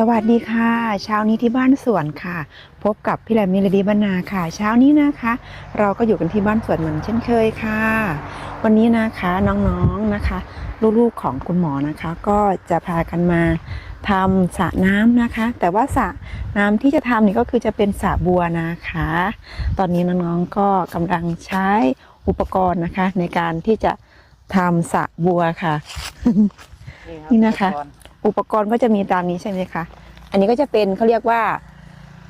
สวัสดีค่ะเช้านี้ที่บ้านสวนค่ะ พบกับพี่แรมมิลดีบรรณาค่ะ เช้านี้นะคะ เราก็อยู่กันที่บ้านสวนเหมือนเช่นเคยค่ะ วันนี้นะคะน้องๆนะคะ ลูกๆของคุณหมอนะคะ ก็จะพากันมาทำสระน้ำนะคะ แต่ว่าสระน้ำที่จะทำนี่ก็คือจะเป็นสระบัวนะคะ ตอนนี้น้องๆก็กำลังใช้อุปกรณ์นะคะ ในการที่จะทำสระบัวค่ะรับนี่นะคะ อุปกรณ์อุปกรณ์ก็จะมีตามนี้ใช่ไหมคะ อันนี้ก็จะเป็นเขาเรียกว่า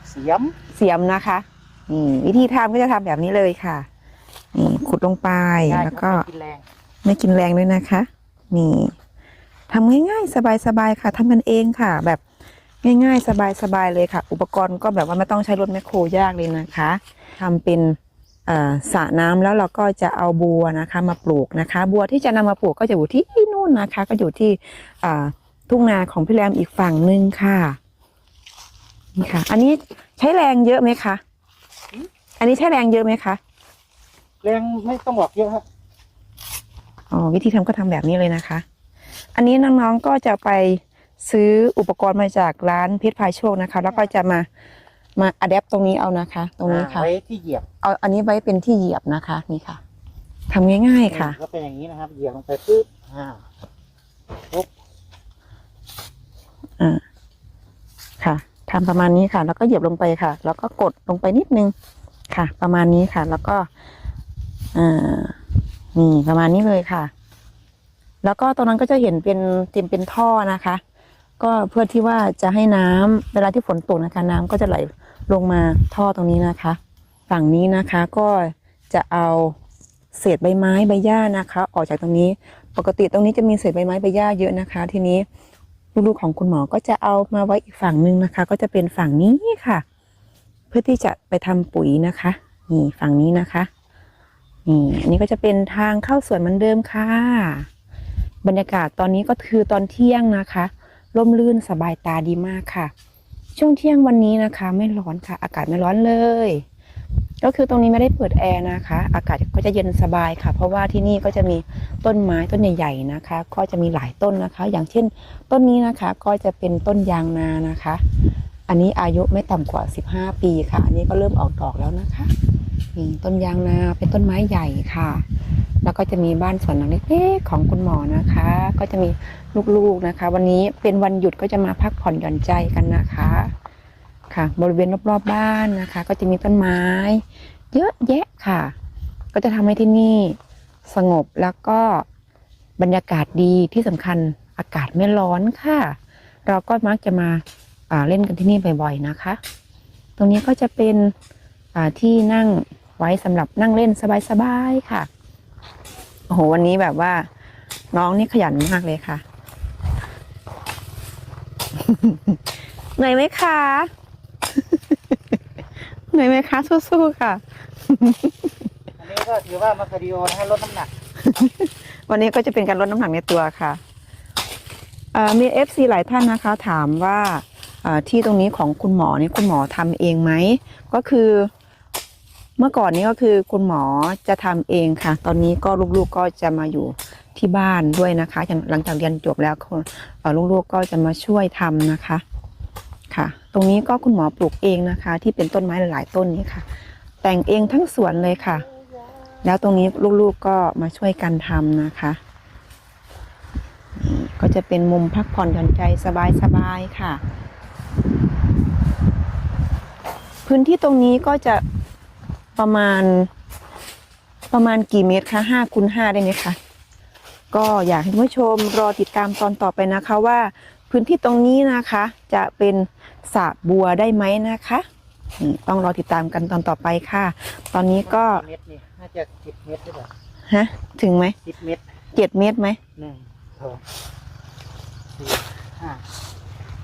เสียมเสียมนะคะนี่วิธีทำก็จะทำแบบนี้เลยค่ะนี่ขุดลงไปได้แล้วคก็รับไม่กินแรงไม่กินแรงด้วยนะคะ นี่ทำง่ายๆ สบายๆค่ะทำกันเองค่ะ แบบง่ายๆ สบายๆเลยค่ะ อุปกรณ์ก็แบบว่าไม่ต้องใช้รถแมคโครยากเลยนะคะทำเป็นเอ่อสระน้ำแล้วเราก็จะเอาบัวนะคะมาปลูกนะคะ บัวที่จะนำมาปลูกก็จะอยู่ที่นู่นนะคะ ก็อยู่ที่อ่า ทุ่งนาของพี่แรมอีกฝั่งหนึ่งค่ะนี่ค่ะ อันนี้ใช้แรงเยอะไหมคะอันนี้ใช้แรงเยอะไหมคะแรงไม่ต้องบอกเยอะครับอ๋อวิธีทำก็ทำแบบนี้เลยนะคะ อันนี้น้องๆก็จะไปซื้ออุปกรณ์มาจากร้านเพชรพายโชคนะคะ แล้วก็จะมามาอัดแอปตรงนี้เอานะคะ ตรงนี้ค่ะไว้ที่เหยียบเอาอันนี้ไว้เป็นที่เหยียบนะคะนี่ค่ะทำง่ายๆค่ะ ก็เป็นอย่างนี้นะครับ เหยียบลงไปปุ๊บอ่าปุ๊บ อ่าค่ะทำประมาณนี้ค่ะ แล้วก็เหยียบลงไปค่ะ แล้วก็กดลงไปนิดนึงค่ะ ประมาณนี้ค่ะ แล้วก็อ่านี่ประมาณนี้เลยค่ะ แล้วก็ตรงนั้นก็จะเห็นเป็นเต็มเป็นท่อนะคะ ก็เพื่อที่ว่าจะให้น้ำเวลาที่ฝนตกนะคะ น้ำก็จะไหลลงมาท่อตรงนี้นะคะ ฝั่งนี้นะคะก็จะเอาเศษใบไม้ใบหญ้านะคะ ออกจากตรงนี้ ปกติตรงนี้จะมีเศษใบไม้ใบหญ้าเยอะนะคะ ทีนี้ ลูกๆของคุณหมอก็จะเอามาไว้อีกฝั่งหนึ่งนะคะ ก็จะเป็นฝั่งนี้ค่ะ เพื่อที่จะไปทำปุ๋ยนะคะนี่ฝั่งนี้นะคะนี่อันนี้ก็จะเป็นทางเข้าสวนเหมือนเดิมค่ะ บรรยากาศตอนนี้ก็คือตอนเที่ยงนะคะร่มรื่นสบายตาดีมากค่ะ ช่วงเที่ยงวันนี้นะคะ ไม่ร้อนค่ะ อากาศไม่ร้อนเลย ก็คือตรงนี้ไม่ได้เปิดแอร์นะคะ อากาศก็จะเย็นสบายค่ะ เพราะว่าที่นี่ก็จะมีต้นไม้ต้นใหญ่ ๆนะคะ ก็จะมีหลายต้นนะคะ อย่างเช่น ต้นนี้นะคะก็จะเป็นต้นยางนานะคะ อันนี้อายุไม่ต่ำกว่า 15 ปีค่ะ อันนี้ก็เริ่มออกดอกแล้วนะคะนี่ต้นยางนาเป็นต้นไม้ใหญ่ค่ะ แล้วก็จะมีบ้านสวนหลังเล็กๆของคุณหมอนะคะ ก็จะมีลูกๆนะคะ วันนี้เป็นวันหยุดก็จะมาพักผ่อนหย่อนใจกันนะคะ ค่ะ บริเวณรอบๆบบ้านนะคะ ก็จะมีต้นไม้ เยอะแยะค่ะ ก็จะทำให้ที่นี่สงบแล้วก็บรรยากาศดีที่สำคัญอากาศไม่ร้อนค่ะ เราก็มักจะมาเล่นกันที่นี่บ่อยๆนะคะ ตรงนี้ก็จะเป็นที่นั่งไว้สำหรับนั่งเล่นสบายๆค่ะโอ้โหวันนี้แบบว่า น้องนี่ขยันมากเลยค่ะเหนื่อยไหมคะ เหนื่อยไหมคะสู้ๆค่ะ อันนี้ก็ถือว่ามาคาร์ดิโอนะฮะลดน้ำหนัก วันนี้ก็จะเป็นการลดน้ำหนักในตัวค่ะเอ่อมีเอฟซีหลายท่านนะคะ ถามว่าเอ่อที่ตรงนี้ของคุณหมอนี่คุณหมอทำเองไหมก็คือ เมื่อก่อนนี้ก็คือคุณหมอจะทำเองค่ะ ตอนนี้ก็ลูกๆก็จะมาอยู่ที่บ้านด้วยนะคะอย่างหลังจากเรียนจบแล้วคนเอ่อลูกๆก็จะมาช่วยทำนะคะ ค่ะ ตรงนี้ก็คุณหมอปลูกเองนะคะ ที่เป็นต้นไม้หลาย ๆ ต้นนี้ค่ะ แต่งเองทั้งสวนเลยค่ะ แล้วตรงนี้ลูกๆก็มาช่วยกันทำนะคะนี่ก็จะเป็นมุมพักผ่อนหย่อนใจสบายๆค่ะ พื้นที่ตรงนี้ก็จะประมาณประมาณกี่เมตรคะห้าคูณห้าได้ไหมคะ ก็อยากให้ผู้ชมรอติดตามตอนต่อไปนะคะว่า พื้นที่ตรงนี้นะคะ จะเป็นสระบัวได้ไหมนะคะนี่ต้องรอติดตามกันตอนต่อไปค่ะ ตอนนี้ก็เม็ดนี่น่าจะสิบเม็ดหรือเปล่าฮะ ถึงไหมสิบเม็ดเจ็ดเมตรไหมหนึ่งสองสี่ห้า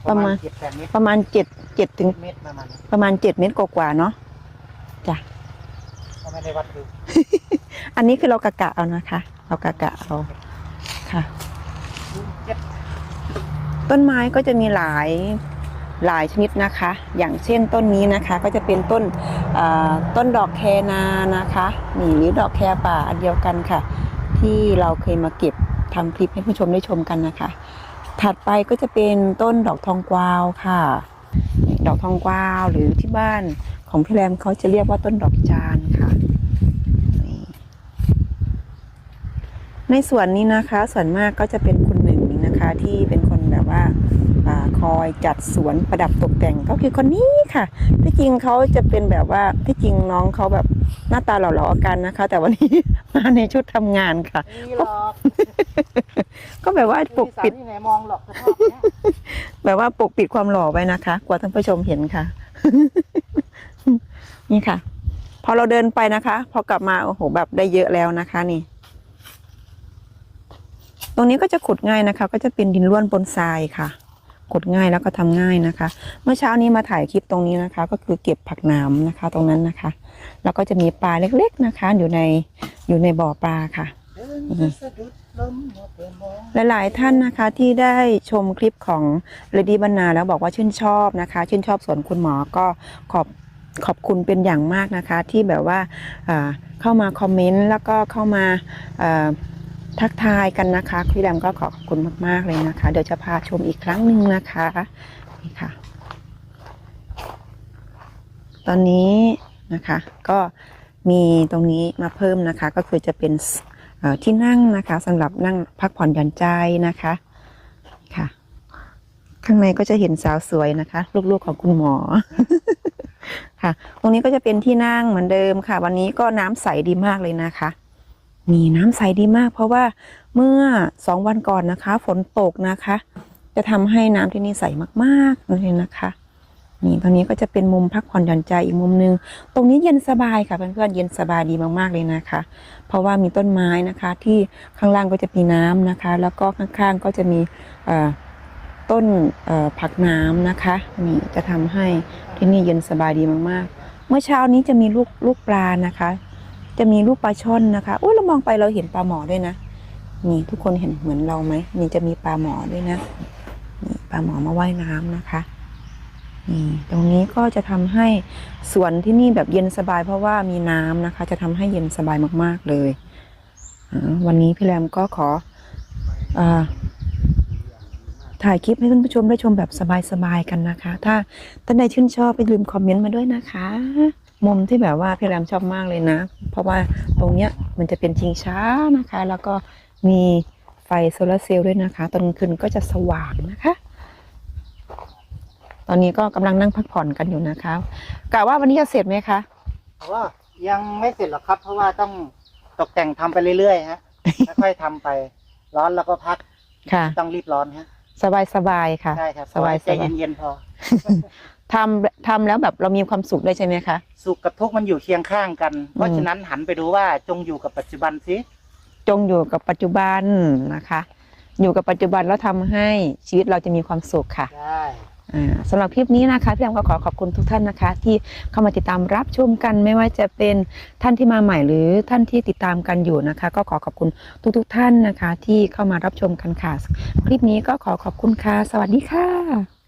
ประมาณเจ็ดแปดเม็ดประมาณเจ็ดเจ็ดถึงเม็ดประมาณนั้นประมาณเจ็ดเมตรกว่าๆเนาะจ้ะก็ไม่ได้วัดดูอันนี้คือเรากะกะเอานะคะ เรากะกะเอาค่ะเจ็ด ต้นไม้ก็จะมีหลายหลายชนิดนะคะ อย่างเช่นต้นนี้นะคะก็จะเป็นต้นต้นดอกแคนานะคะนี่หรือดอกแคป่าอันเดียวกันค่ะ ที่เราเคยมาเก็บทำคลิปให้ผู้ชมได้ชมกันนะคะ ถัดไปก็จะเป็นต้นดอกทองกวาวค่ะ ดอกทองกวาวหรือที่บ้านของพี่แรมเขาจะเรียกว่าต้นดอกจานค่ะ ในส่วนนี้นะคะส่วนมากก็จะเป็นค นึ่งนะคะที่เป็นคนแบบว่าอาคอยจัดสวนประดับตกแต่งก็คือคนนี้ค่ะ ที่จริงเขาจะเป็นแบบว่าที่จริงน้องเขาแบบหน้าตาหล่อๆกันนะคะ แต่วันนี้มาในชุดทำงานค่ะนี่หรอกก็แบบว่าปกปิดที่ไหนมองหรอกสภาพเนี้ยแบบว่าปกปิดความหล่อไว้นะคะกลัวท่านผู้ชมเห็นค่ะ นี่ค่ะ พอเราเดินไปนะคะ พอกลับมาโอ้โหแบบได้เยอะแล้วนะคะนี่ต รงนี้ก็จะขุดง่ายนะคะ ก็จะเป็นดินร่วนบนทรายค่ะขุดง่ายแล้วก็ทำง่ายนะคะ เมื่อเช้านี้มาถ่ายคลิปตรงนี้นะคะ ก็คือเก็บผักนามนะคะ ตรงนั้นนะคะ แล้วก็จะมีปลาเล็กๆนะคะ อยู่ในอยู่ในบ่อปลาค่ะเดินไปสะดุดล้มหัวไปมองหลายๆท่านนะคะที่ได้ชมคลิปของเลดี้บรรณาแล้วบอกว่าชื่นชอบนะคะ ชื่นชอบสวนคุณหมอก็ขอบขอบคุณเป็นอย่างมากนะคะ ที่แบบว่าเข้ามาคอมเมนต์แล้วก็เข้ามาา ทักทายกันนะคะพี่แรมก็ขอขอบคุณมาก ๆ เลยนะคะ เดี๋ยวจะพาชมอีกครั้งหนึ่งนะคะนี่ค่ะ ตอนนี้นะคะก็มีตรงนี้มาเพิ่มนะคะ ก็คือจะเป็นที่นั่งนะคะสำหรับนั่งพักผ่อนหย่อนใจนะคะค่ะ ข้างในก็จะเห็นสาวสวยนะคะ ลูกๆของคุณหมอค่ะ ตรงนี้ก็จะเป็นที่นั่งเหมือนเดิมค่ะ วันนี้ก็น้ำใสดีมากเลยนะคะ นี่น้ำใสดีมาก เพราะว่าเมื่อสองวันก่อนนะคะ ฝนตกนะคะ จะทำให้น้ำที่นี่ใสมากๆเลยนะคะนี่ตรงนี้ก็จะเป็นมุมพักผ่อนหย่อนใจอีกมุมหนึง ตรงนี้เย็นสบายค่ะเพื่อนๆเย็นสบายดีมากๆเลยนะคะ เพราะว่ามีต้นไม้นะคะ ที่ข้างล่างก็จะมีน้ำนะคะ แล้วก็ข้างๆก็จะมีต้นผักน้ำนะคะนี่จะทำให้ที่นี่เย็นสบายดีมากๆ เมื่อเช้านี้จะมีลูกลูกปลานะคะ จะมีลูกปลาช่อนนะคะอุ้ยเรามองไปเราเห็นปลาหมอด้วยนะนี่ทุกคนเห็นเหมือนเราไหมนี่จะมีปลาหมอด้วยนะนี่ปลาหมอมาว่ายน้ำนะคะนี่ตรงนี้ก็จะทำให้สวนที่นี่แบบเย็นสบาย เพราะว่ามีน้ำนะคะ จะทำให้เย็นสบายมาก ๆเลยวันนี้พี่แรมก็ขออาถ่ายคลิปให้ท่านผู้ชมได้ชมแบบสบายๆกันนะคะ ถ้าท่านใดชื่นชอบไปลืมคอมเมนต์มาด้วยนะคะ มุมที่แบบว่าพี่แรมชอบมากเลยนะ เพราะว่าตรงเนี้ยมันจะเป็นชิงช้านะคะ แล้วก็มีไฟโซลาร์เซลล์ด้วยนะคะ ตอนกลางคืนก็จะสว่างนะคะ ตอนนี้ก็กำลังนั่งพักผ่อนกันอยู่นะคะกะว่าวันนี้จะเสร็จไหมคะแต่ว่ายังไม่เสร็จหรอกครับ เพราะว่าต้องตกแต่งทำไปเรื่อยๆฮะค่อยๆทำไป ร้อนแล้วก็พักค่ะ ต้องรีบร้อนฮะสบายสบายๆค่ะ ใช่ครับ สบายใจสบายเย็นๆพอ ทำทำแล้วแบบเรามีความสุขด้วยใช่ไหมคะสุขกับทุกข์มันอยู่เคียงข้างกัน เพราะอืมฉะนั้นหันไปดูว่าจงอยู่กับปัจจุบันสิจงอยู่กับปัจจุบันนะคะ อยู่กับปัจจุบันแล้วทำให้ชีวิตเราจะมีความสุขค่ะใช่อ่าสำหรับคลิปนี้นะคะพี่แอมก็ขอขอบคุณทุกท่านนะคะ ที่เข้ามาติดตามรับชมกันไม่ว่าจะเป็นท่านที่มาใหม่หรือท่านที่ติดตามกันอยู่นะคะ ก็ขอขอบคุณทุกๆท่านนะคะ ที่เข้ามารับชมกันค่ะ คลิปนี้ก็ขอขอบคุณค่ะ สวัสดีค่ะ